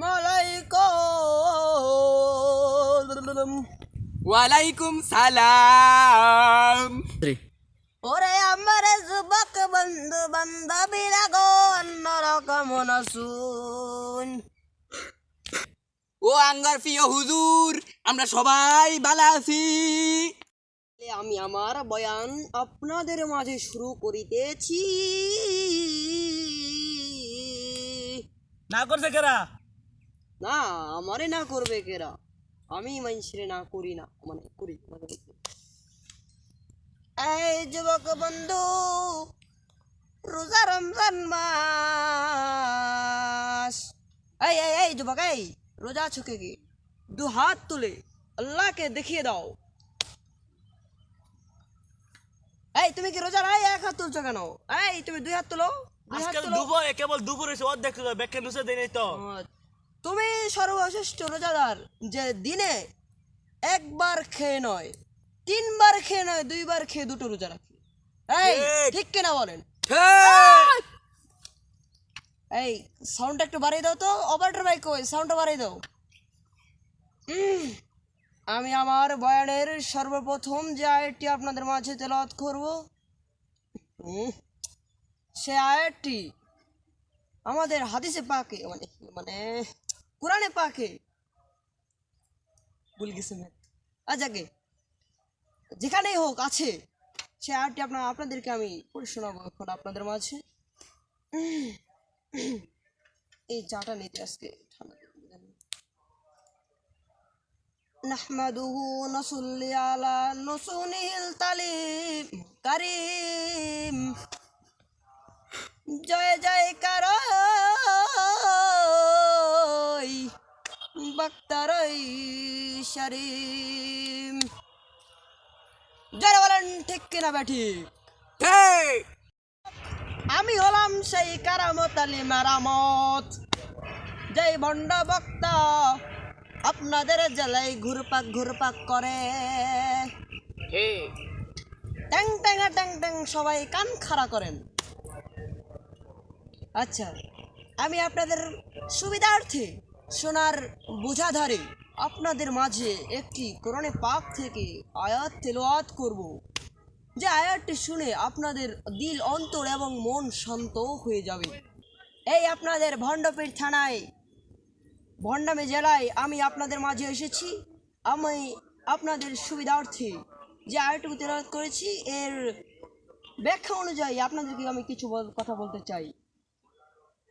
আলাইকুম। ওয়ালাইকুম সালাম। ওরে আমার যুবক বন্ধু বান্ধবীরা গো অন্যরা কেমন আসুন ও আঙ্গার প্রিয় হুজুর আমরা সবাই ভালো আছি। আমি আমার বয়ান আপনাদের মাঝে শুরু করিতেছি। না করছে কেরা? না আমারে না করবে কেরা? আমি মানুষরে না করি না মানে করি মাঝে এই যুবক বন্ধু রোজা রমজান মাস। এই এই এই যুবক এই রোজা আছো কে? দু হাত তুলে আল্লাহকে দেখিয়ে দাও। এই তুমি কি রোজা নাই এক হাত তুলছো কেন? এই তুমি দুই হাত তুলো দুই হাত তুলো। দুপুর কেবল দুপুর এসে অর্ধেক ব্যাখ্যা নুসে দেয় তো। আহ, তুমি সর্বশ্রেষ্ঠ রোজাদার যে দিনে একবার খেয়ে নয় তিনবার খেয়ে নয় দুইবার খেয়ে দুটো রোজা রাখি। এই ঠিক। কিনা বলেন? এই সাউন্ডটা একটু বাড়িয়ে দাও তো। অপারেটর ভাই কই? সাউন্ডটা বাড়িয়ে দাও। আমি আমার বয়ানের সর্বপ্রথম যে আয়াতটি আপনাদের মাঝে তেলাওয়াত করব সে আয়াতটি আমাদের হাদিসে পাকে মানে মানে কোরআনে পাকে ভুল গেছে ম্যাথ আচ্ছা গে যেখানেই হোক আছে সে আয়াতটি আপনার আপনাদেরকে আমি পড়ে শোনাবো এখন আপনাদের মাঝে এই চাটা নিতে আজকে ঠান্ডা নাহমাদুহু নসুল্লি আলা নসুনিল তালিম কারিম জয় জয় বক্তারই শরীম। জয় বলেন ঠিক কিনা ব্যাঠিক ঠিক। আমি হলাম সেই কারামত আলী মারামত। যেই ভণ্ড বক্তা আপনাদের জেলায় ঘুরপাক ঘুরপাক করে। ট্যাং ট্যাঙ্গা ট্যাং ট্যাং সবাই কান খাড়া করেন। আচ্ছা আমি আপনাদের সুবিধার্থে শোনার বোঝাধারে আপনাদের মাঝে একটি কোরআনে পাক থেকে আয়াত তেলাওয়াত করব। যে আয়াতটি শুনে আপনাদের দিল, অন্তর এবং মন শান্ত হয়ে যাবে। এই আপনাদের ভণ্ডপীর থানায়, ভণ্ডামে জেলায় আমি আপনাদের মাঝে এসেছি। আমি আপনাদের সুবিধার্থে যে আয়টুকু তেলাওয়াত করেছি, এর ব্যাখ্যা অনুযায়ী আপনাদেরকে আমি কিছু কথা বলতে চাই।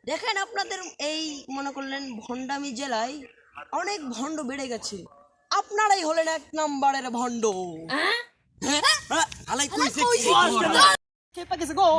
দেখেন আপনাদের এই মনে করলেন ভণ্ডামি জেলায় অনেক ভণ্ড বেড়ে গেছে আপনারাই হলেন এক নাম্বারের ভণ্ড হ্যাঁ, হালাই কইছে কি? গো